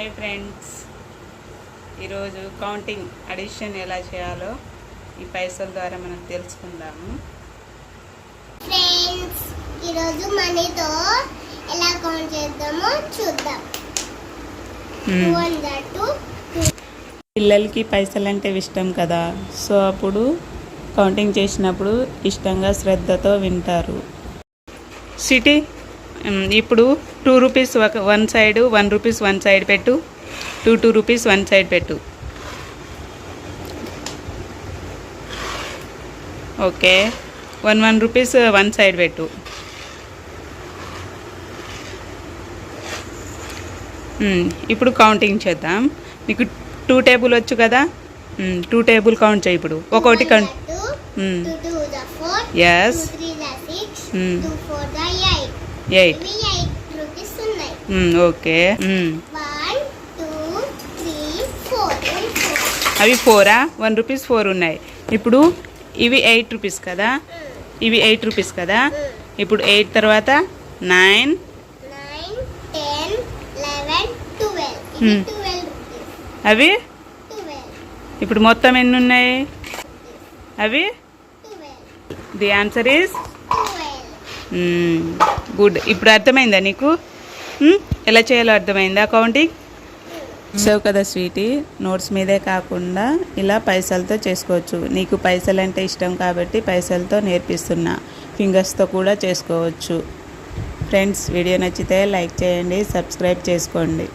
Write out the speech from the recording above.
Hi friends. ఈరోజు counting addition ఎలా చేయాలో ఈ పైసల ద్వారా మనం తెలుసుకుందాము. ఫ్రెండ్స్ ఈరోజు మనీతో ఎలా కౌంట్ చేద్దామో చూద్దాం. పిల్లలకి పైసలు అంటే ఇష్టం కదా. సో అప్పుడు కౌంటింగ్ చేసినప్పుడు ఇష్టంగా శ్రద్ధతో వింటారు. సిటీ ఇప్పుడు టూ రూపీస్ ఒక one side one rupees one side పెట్టు. Two two rupees one side పెట్టు. Okay one one rupees one side పెట్టు. ఇప్పుడు కౌంటింగ్ చేద్దాం. నీకు టూ టేబుల్ వచ్చు కదా? టూ టేబుల్ కౌంట్ చేయి ఇప్పుడు. ఒక్కొక్కటి కౌంట్ మ్మ్. ఎయిట్. ఓకే. అవి ఫోరా? వన్ రూపీస్ ఫోర్ ఉన్నాయి. ఇప్పుడు ఇవి ఎయిట్ రూపీస్ కదా? ఇవి ఎయిట్ రూపీస్ కదా? ఇప్పుడు ఎయిట్ తర్వాత నైన్. అవి? ఇప్పుడు మొత్తం ఎన్ని ఉన్నాయి? అవి? The answer is twelve. Good. ఇప్పుడు అర్థమైందా నీకు? ఎలా చేయాలో అర్థమైందా అకౌంటింగ్ చూసావు కదా స్వీటీ. నోట్స్ మీదే కాకుండా ఇలా పైసలతో చేసుకోవచ్చు. నీకు పైసలు అంటే ఇష్టం కాబట్టి పైసలతో నేర్పిస్తున్నా. ఫింగర్స్తో కూడా చేసుకోవచ్చు. ఫ్రెండ్స్ వీడియో నచ్చితే లైక్ చేయండి సబ్స్క్రైబ్ చేసుకోండి.